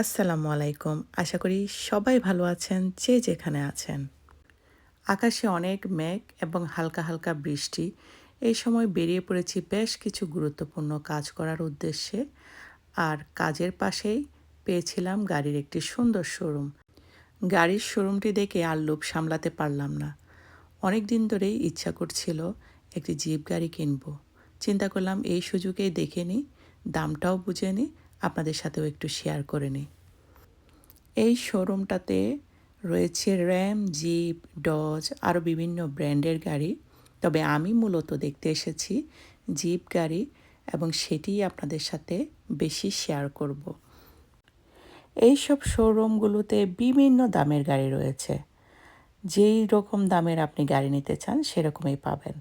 আসসালামু আলাইকুম। আশা করি সবাই ভালো আছেন, যে যেখানে আছেন। আকাশে অনেক মেঘ এবং হালকা হালকা বৃষ্টি। এই সময় বেরিয়ে পড়েছি বেশ কিছু গুরুত্বপূর্ণ কাজ করার উদ্দেশ্যে। আর কাজের পাশেই পেয়েছিলাম গাড়ির একটি সুন্দর শোরুম। গাড়ির শোরুমটি দেখে আর লোভ সামলাতে পারলাম না। অনেক দিন ধরেই ইচ্ছা করছিল একটি জিপ গাড়ি কিনবো। চিন্তা করলাম এই সুযোগেই দেখে নিই, দামটাও বুঝে নিই আপনাদের সাথেও একটু শেয়ার করে নিই। এই শোরুমটাতে রয়েছে র্যাম জিপ ডজ আরও বিভিন্ন ব্র্যান্ডের গাড়ি। তবে আমি মূলত দেখতে এসেছি জিপ গাড়ি এবং সেটিই আপনাদের সাথে বেশি শেয়ার করব। এই সব শোরুমগুলোতে বিভিন্ন দামের গাড়ি রয়েছে। যেই রকম দামের আপনি গাড়ি নিতে চান সেরকমই পাবেন।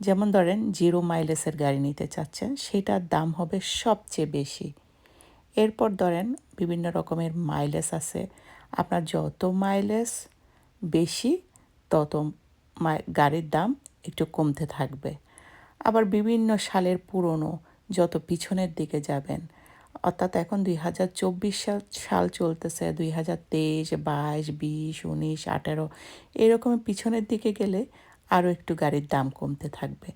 যেমন ধরেন জিরো মাইলেসের গাড়ি নিতে চাচ্ছেন, সেটার দাম হবে সবচেয়ে বেশি। এরপর ধরেন বিভিন্ন রকমের মাইলেজ আছে। আপনার যত মাইলেজ বেশি, তত গাড়ির দাম একটু কমতে থাকবে। আবার বিভিন্ন সালের পুরনো যত পিছনের দিকে যাবেন, অর্থাৎ এখন দুই হাজার চব্বিশ সাল সাল চলতেছে দুই হাজার তেইশ, বাইশ, বিশ, উনিশ, আঠেরো এরকমের পিছনের দিকে গেলে আরও একটু গাড়ির দাম কমতে থাকবে।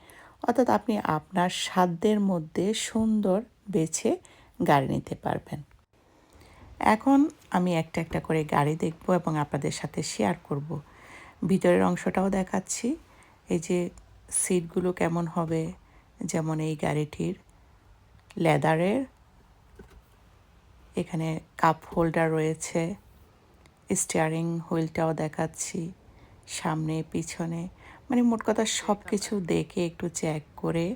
অর্থাৎ আপনি আপনার সাধ্যের মধ্যে সুন্দর বেছে গাড়ি নিতে পারবেন। এখন আমি একটা একটা করে গাড়ি দেখব এবং আপনাদের সাথে শেয়ার করব। ভিতরের অংশটাও দেখাচ্ছি। এই যে সিটগুলো কেমন হবে, যেমন এই গাড়িটির লেদারের, এখানে কাপ হোল্ডার রয়েছে স্টিয়ারিং হুইলটাও দেখাচ্ছি, সামনে, পিছনে মানে মোট কথা সব কিছু দেখে একটু চেক করে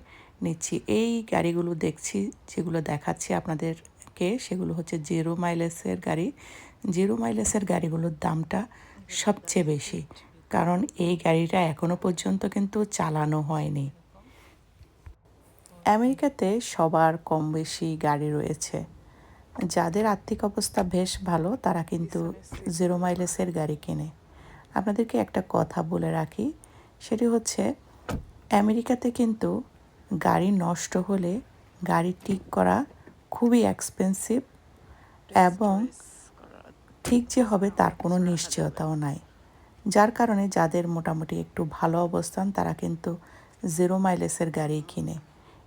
নিচ্ছি। এই গাড়িগুলো দেখছি, যেগুলো দেখাচ্ছি আপনাদেরকে, সেগুলো হচ্ছে জিরো মাইলেসের গাড়ি। জিরো মাইলেসের গাড়িগুলোর দামটা সবচেয়ে বেশি, কারণ এই গাড়িটা এখনও পর্যন্ত কিন্তু চালানো হয়নি। আমেরিকাতে সবার কম বেশি গাড়ি রয়েছে। যাদের আর্থিক অবস্থা বেশ ভালো, তারা কিন্তু জিরো মাইলেসের গাড়ি কেনে। আপনাদেরকে একটা কথা বলে রাখি, সেটি হচ্ছে আমেরিকাতে কিন্তু গাড়ি নষ্ট হলে গাড়ি ঠিক করা খুবই এক্সপেন্সিভ এবং ঠিক যে হবে তার কোনো নিশ্চয়তাও নাই। যার কারণে যাদের মোটামুটি একটু ভালো অবস্থান তারা কিন্তু জিরো মাইলেসের গাড়ি কিনে।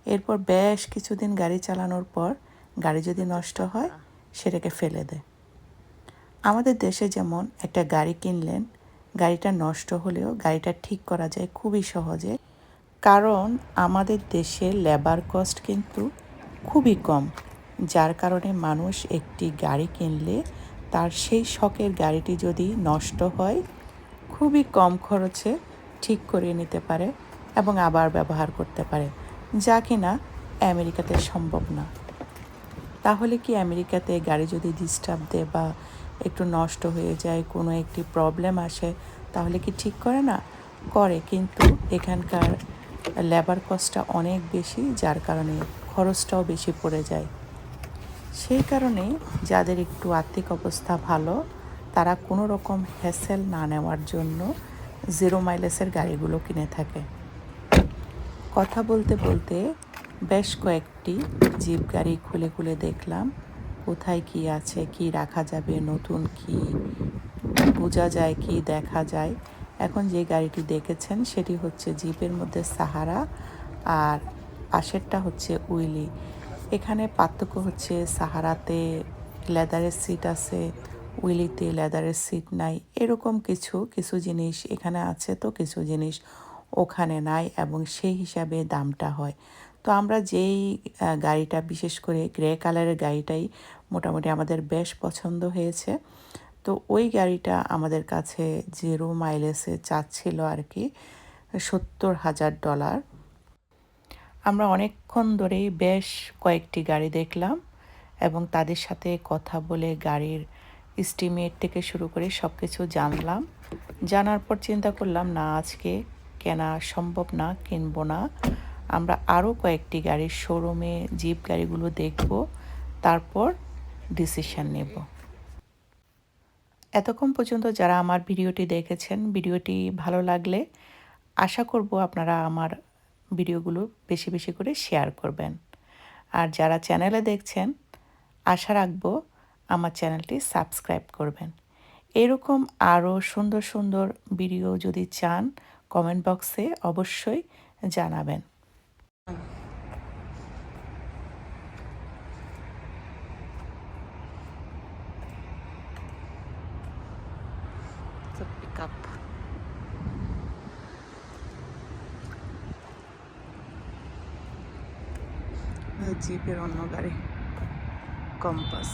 এরপর বেশ কিছুদিন গাড়ি চালানোর পর গাড়ি যদি নষ্ট হয় সেটাকে ফেলে দেয়। আমাদের দেশে যেমন একটা গাড়ি কিনলেন, গাড়িটা নষ্ট হলেও গাড়িটা ঠিক করা যায় খুবই সহজে। কারণ আমাদের দেশে লেবার কস্ট কিন্তু খুবই কম, যার কারণে মানুষ একটি গাড়ি কিনলে তার সেই শখের গাড়িটি যদি নষ্ট হয়, খুবই কম খরচে ঠিক করিয়ে নিতে পারে এবং আবার ব্যবহার করতে পারে, যা কিনা আমেরিকাতে সম্ভব না। তাহলে কি আমেরিকাতে গাড়ি যদি ডিস্টার্ব দেয় বা একটু নষ্ট হয়ে যায়, কোনো একটি প্রবলেম আসে, তাহলে কি ঠিক করে না? করে, কিন্তু এখানকার লেবার কস্টটা অনেক বেশি, যার কারণে খরচটাও বেশি পড়ে যায়। সেই কারণে যাদের একটু আর্থিক অবস্থা ভালো, তারা কোনো রকম হ্যাসেল না নেওয়ার জন্য জিরো মাইলেসের গাড়িগুলো কিনে থাকে। কথা বলতে বলতে বেশ কয়েকটি জিপ গাড়ি খুলে খুলে দেখলাম, কোথায় কি আছে, কি রাখা যাবে, নতুন কি, বোঝা যায়, কি দেখা যায়। এখন যে গাড়িটি দেখেছেন, সেটি হচ্ছে জিপের মধ্যে সাহারা আর পাশেরটা হচ্ছে উইলি। এখানে পার্থক্য হচ্ছে সাহারাতে লেদারের সিট আছে, উইলিতে লেদারের সিট নাই। এরকম কিছু কিছু জিনিস এখানে আছে তো কিছু জিনিস ওখানে নাই এবং সেই হিসাবে দামটা হয়। তো আমরা যেই গাড়িটা, বিশেষ করে গ্রে কালারের গাড়িটাই মোটামুটি আমাদের বেশ পছন্দ হয়েছে। তো ওই গাড়িটা আমাদের কাছে জিরো মাইলেসে চাচ্ছিল আর কি, সত্তর হাজার ডলার। আমরা অনেকক্ষণ ধরেই বেশ কয়েকটি গাড়ি দেখলাম এবং তাদের সাথে কথা বলে গাড়ির স্টিমেট থেকে শুরু করে সব কিছু জানলাম। জানার পর চিন্তা করলাম, না, আজকে কেনা সম্ভব না, কিনবো না। আমরা আরও কয়েকটি গাড়ির শোরুমে জিপ গাড়িগুলো দেখব, তারপর ডিসিশন নেব। এতক্ষণ পর্যন্ত যারা আমার ভিডিওটি দেখেছেন, ভিডিওটি ভালো লাগলে আশা করব আপনারা আমার ভিডিওগুলো বেশি বেশি করে শেয়ার করবেন। আর যারা চ্যানেলে দেখছেন, আশা রাখব আমার চ্যানেলটি সাবস্ক্রাইব করবেন। এরকম আরও সুন্দর সুন্দর ভিডিও যদি চান কমেন্ট বক্সে অবশ্যই জানাবেন। পিক আপ জিপের অন্য গাড়ি compass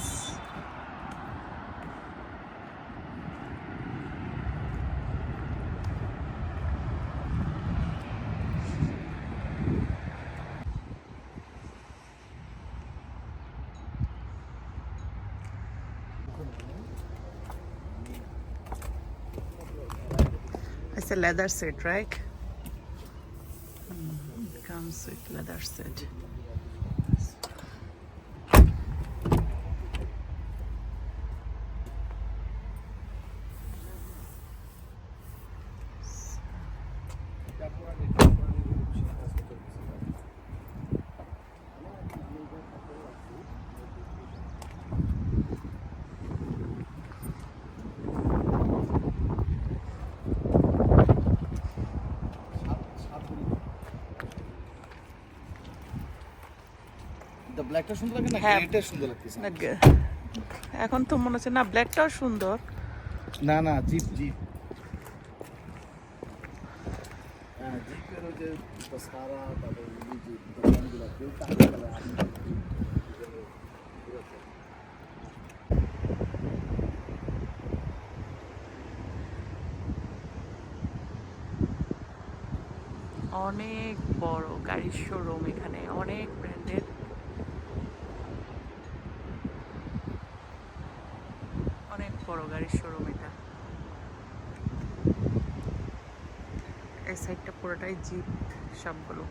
It's a leather set, right? Mm, it comes with leather set. ব্ল্যাকটা সুন্দর লাগে না হ্যাঁ। গ্রেটা সুন্দর লাগতেছে? না, এখন তো মনে হচ্ছে না ব্ল্যাকটাও সুন্দর। না না জিপ জিপ। হ্যাঁ অনেক বড় গাড়ির শোরুম এখানে অনেক বড় গাড়ির শোরুম এটা। এই সাইডটা পুরোটাই জিপ সবগুলো।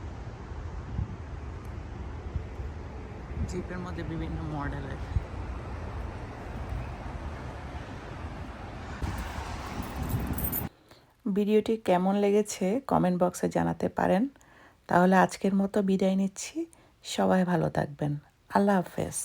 জিপের মধ্যে বিভিন্ন মডেলের ভিডিওটি কেমন লেগেছে কমেন্ট বক্সে জানাতে পারেন। তাহলে আজকের মতো বিদায় নিচ্ছি। সবাই ভালো থাকবেন। আল্লাহ হাফেজ।